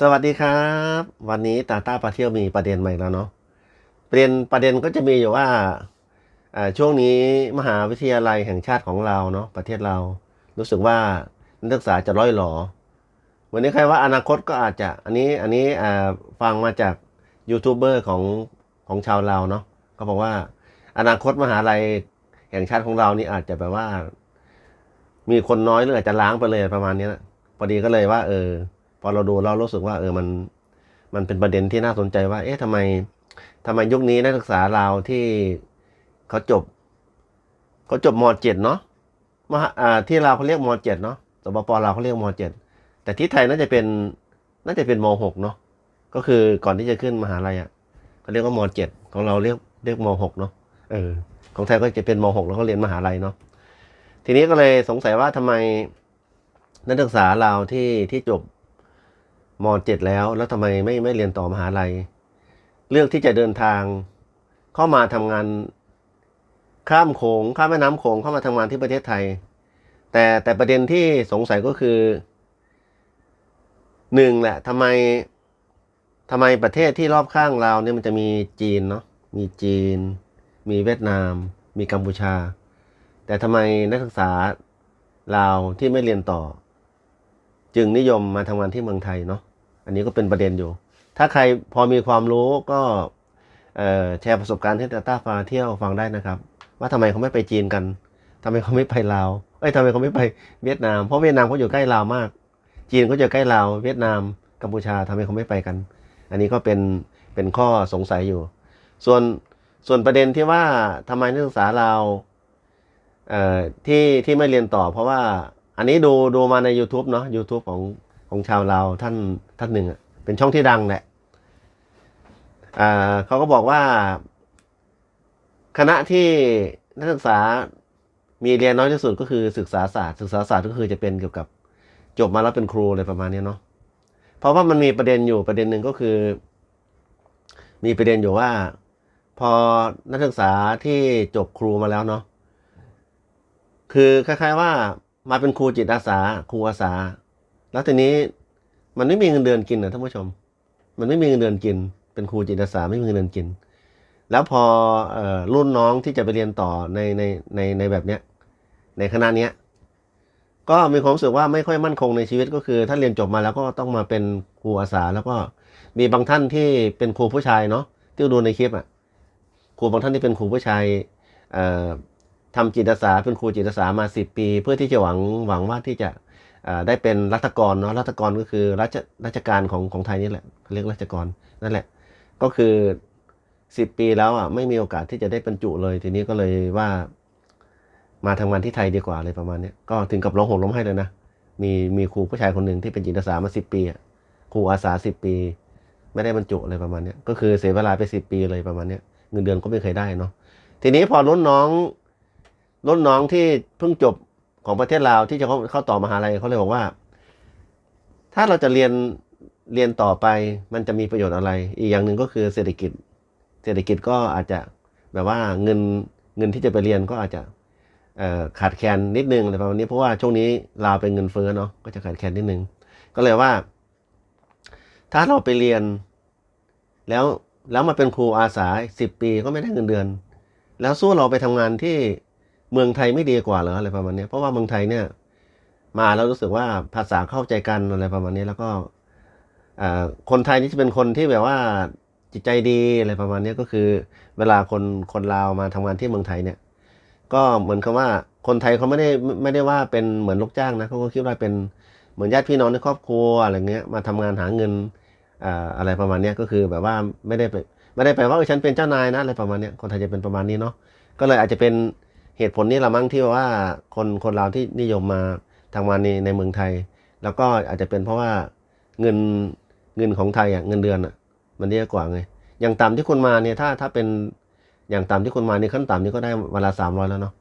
สวัสดีครับ วันนี้ตาต้าปาเที่ยวมีประเด็นใหม่แล้วเนาะประเด็นประเด็นก็จะมีอยู่ว่าช่วงนี้มหาวิทยาลัยแห่งชาติของเราเนาะประเทศเรา รู้สึกว่านักศึกษาจะร้อยหลอ วันนี้ใครว่าอนาคตก็อาจจะอันนี้อันนี้ฟังมาจากยูทูบเบอร์ของของชาวเราเนาะก็บอกว่าอนาคตมหาลัยแห่งชาติของเรานี่อาจจะแบบว่า มีคนน้อยหรืออาจจะล้างไปเลยประมาณนี้นะพอดีก็เลยว่า เออ พอเราดูเรารู้สึกว่าเออมันมันเป็นประเด็นที่น่าสนใจว่า เอ๊ะทำไมทำไมยุคนี้นักศึกษาเราที่เขาจบเขาจบมเจ็ดเนาะมหาที่เราเขาเรียกมเจ็ดเนาะสปปเราเขาเรียกมเจ็ดแต่ที่ไทยน่าจะเป็นน่าจะเป็นมหกเนาะก็คือก่อนที่จะขึ้นมหาลัยอะเขาเรียกว่ามเจ็ดของเราเรียกเรียกมหกเนาะเออของไทยก็จะเป็นมหกแล้วก็เรียนมหาลัยเนาะทีนี้ก็เลยสงสัยว่าทำไมนักศึกษาเราที่ที่จบ มเจ็ดแล้ว แล้วทำไมไม่ไม่เรียนต่อมหาลัย เลือกที่จะเดินทางเข้ามาทำงานข้ามโขงข้ามแม่น้ำโขงเข้ามาทำงานที่ประเทศไทย แต่แต่ประเด็นที่สงสัยก็คือหนึ่งแหละทำไมทำไมประเทศที่รอบข้างเราเนี่ยมันจะมีจีนเนาะมีจีน มีเวียดนาม มีกัมพูชา แต่ทำไมนักศึกษาลาวที่ไม่เรียนต่อ จึงนิยมมาทำงานที่เมืองไทยเนาะอันนี้ก็เป็นประเด็นอยู่ ถ้าใครพอมีความรู้ก็แชร์ประสบการณ์ให้ตาต้าฟาเที่ยวฟังได้นะครับ ว่าทำไมเขาไม่ไปจีนกันทำไมเขาไม่ไปลาวเอ้ยทำไมเขาไม่ไปเวียดนามเพราะเวียดนามเขาอยู่ใกล้ลาวมาก จีนเขาอยู่ใกล้ลาวเวียดนามกัมพูชาทำไมเขาไม่ไปกัน อันนี้ก็เป็นเป็นข้อสงสัยอยู่ ส่วนส่วนประเด็นที่ว่าทำไมนักศึกษาเราเอ่อที่ที่ไม่เรียนต่อเพราะว่า อันนี้ดูดูมาใน YouTube เนาะ YouTube ของของชาวเราวท่านท่านหนึ่งอะเป็นช่องที่ดังแหละอ่าเขาก็บอกว่า คณะที่นักศึกษามีเรียนน้อยที่สุดก็คือศึกษาศาสตร์ศึกษาศาสตร์ก็คือจะเป็นเกี่ยวกับจบมาแล้วเป็นครูอะไรประมาณนี้เนาะเพราะว่ามันมีประเด็นอยู่ประเด็นหนึ่งก็คือ มีประเด็นอยู่ว่า พอนักศึกษาที่จบครูมาแล้วเนาะคือคล้ายๆว่า มาเป็นครูจิตอาสา ครูอาสา แล้วทีนี้มันไม่มีเงินเดือนกินนะท่านผู้ชม มันไม่มีเงินเดือนกิน เป็นครูจิตอาสาไม่มีเงินเดือนกิน แล้วพอออรุ่นน้องที่จะไปเรียนต่อในในในในแบบเนี้ยในคณะเนี้ยก็มีความรู้สึกว่าไม่ค่อยมั่นคงในชีวิตก็คือ ถ้าเรียนจบมาแล้วก็ต้องมาเป็นครูอาสา แล้วก็มีบางท่านที่เป็นครูผู้ชายเนาะที่ดูในคลิปอะครูบางท่านที่เป็นครูผู้ชายเออ ทำจิตอาสาเป็นครูจิตอาสามาสิบปี เพื่อที่จะหวังหวังว่าที่จะได้เป็นรัฐกรเนาะรัฐกรก็คือราชราชการของของไทยนี่แหละเขาเรียกราชกรนั่นแหละ ก็คือสิบปีแล้วอะไม่มีโอกาสที่จะได้บรรจุเลย ทีนี้ก็เลยว่ามาทำงานที่ไทยดีกว่าอะไรประมาณเนี้ยก็ถึงกับร้องห่มร้องไห้เลยนะมีมีครูผู้ชายคนหนึ่งที่เป็นจิตอาสามาสิบปีครูอาสาสิบปี ไม่ได้บรรจุอะไรประมาณเนี้ยก็คือเสียเวลาไปสิบปีเลยประมาณเนี้ยเงินเดือนก็ไม่เคยได้เนาะทีนี้พอรุ่นน้อง รุ่นน้องที่เพิ่งจบของประเทศลาวที่จะเข้าเข้าต่อมหาลัยเขาเลยบอกว่า ถ้าเราจะเรียนเรียนต่อไปมันจะมีประโยชน์อะไร อีกอย่างหนึ่งก็คือเศรษฐกิจ เศรษฐกิจก็อาจจะแบบว่าเงินเงินที่จะไปเรียนก็อาจจะขาดแคลนนิดนึงอะไรประมาณนี้เพราะว่าช่วงนี้ลาวเป็นเงินเฟ้อเนาะก็จะขาดแคลนนิดนึง ก็เลยว่า ถ้าเราไปเรียน แล้วแล้วมาเป็นครูอาสาสิบปีก็ไม่ได้เงินเดือน แล้วสู้เราไปทำงานที่ เมืองไทยไม่ดีกว่าเหรออะไรประมาณนี้เพราะว่าเมืองไทยเนี่ย มาแล้วรู้สึกว่าภาษาเข้าใจกันอะไรประมาณนี้แล้วก็คนไทยนี่จะเป็นคนที่แบบว่าจิตใจดีอะไรประมาณนี้ก็คือ เวลาคนคนลาวมาทำงานที่เมืองไทยเนี่ย ก็เหมือนกับว่าคนไทยเขาไม่ได้ไม่ได้ว่าเป็นเหมือนลูกจ้างนะเขาก็คิดว่าเป็นเหมือนญาติพี่น้องในครอบครัวอะไรเงี้ยมาทำงานหาเงินอะไรประมาณนี้ก็คือแบบว่าไม่ได้ไปไม่ได้ไปว่าเออฉันเป็นเจ้านายนะอะไรประมาณนี้คนไทยจะเป็นประมาณนี้เนาะก็เลยอาจจะเป็น เหตุผลนี้ละมั้งที่ว่าคนคนลาที่นิยมมาทำงานในในเมืองไทย แล้วก็อาจจะเป็นเพราะว่าเงินเงินของไทยอะเงินเดือนอะ มันเยอะกว่าไงอย่างต่ำที่คุณมาเนี่ยถ้าถ้าเป็นอย่างต่ำที่คุณมานี่ขั้นต่ำนี่ก็ได้เวลาสามร้อยแล้วเนาะ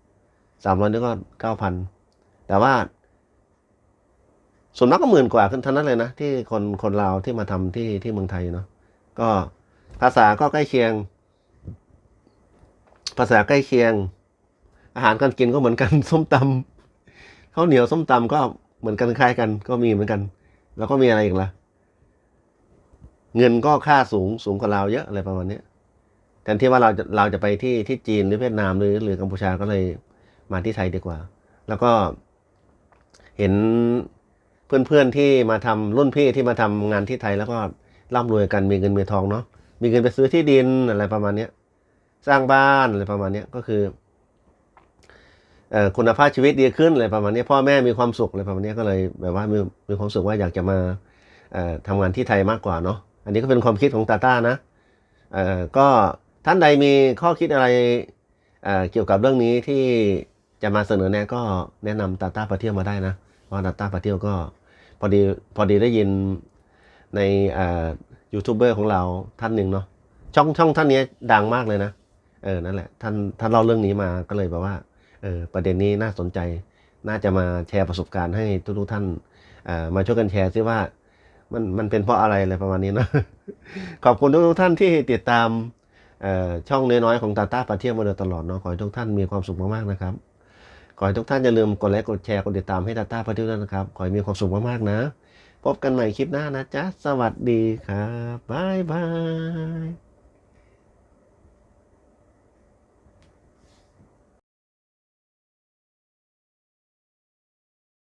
สามร้อยนี่ก็เก้าพันแต่ว่าส่วนมากก็หมื่นกว่าขึ้นเท่านั้นเลยนะ ที่คนคนลาวที่มาทำที่ที่เมืองไทยเนาะก็ภาษาก็ใกล้เคียง ภาษาใกล้เคียง อาหารการกินก็เหมือนกันส้มตำข้าวเหนียวส้มตำก็เหมือนกันคล้ายกัน ก็มีเหมือนกัน แล้วก็มีอะไรอีกล่ะ เงินก็ค่าสูงสูงกว่าเราเยอะอะไรประมาณนี้แทนที่ว่าเราจะเราจะไปที่ที่จีนหรือเวียดนามหรือหรือกัมพูชาก็เลยมาที่ไทยดีกว่า แล้วก็เห็นเพื่อนๆที่มาทำรุ่นพี่ที่มาทำงานที่ไทยแล้วก็ร่ำรวยกันมีเงินมีทองเนาะมีเงินไปซื้อที่ดินอะไรประมาณเนี้ยสร้างบ้านอะไรประมาณเนี้ยก็คือ คุณภาพชีวิตดีขึ้นอะไรประมาณนี้พ่อแม่มีความสุขอะไรประมาณนี้ก็เลยแบบว่ามีมีความสุขว่าอยากจะมาเอ่อทำงานที่ไทยมากกว่าเนาะอันนี้ก็เป็นความคิดของตาต้านะก็ท่านใดมีข้อคิดอะไรเเกี่ยวกับเรื่องนี้ที่จะมาเสนอแนะก็แนะนำตาต้าปาเที่ยวมาได้นะเพราะตาต้าปาเที่ยวก็พอดีพอดีได้ยินในยูทูบเบอร์ของเราท่านหนึ่งเนาะช่องช่องท่านนี้ดังมากเลยนะเออนั่นแหละท่านท่านเล่าเรื่องนี้มาก็เลยแบบว่า ออประเด็นนี้น่าสนใจ น่าจะมาแชร์ประสบการณ์ให้ทุกๆท่านมาช่วยกันแชร์ซิว่ามันมันเป็นเพราะอะไรอะไรประมาณนี้นะขอบคุณทุกๆท่านที่ติดตามช่อช่องน้อยๆของตาต้าปาเที่ยวมาโดยตลอดเนาะขอให้ทุกท่านมีความสุขมากๆนะครับขอให้ทุกท่านอย่าลืมกดไลค์กดแชร์กดติดตามให้ตาต้าปาเที่ยวด้วยนะครับขอให้มีความสุขมากๆนะ พบกันใหม่คลิปหน้านะจ๊ะสวัสดีครับบ๊ายบาย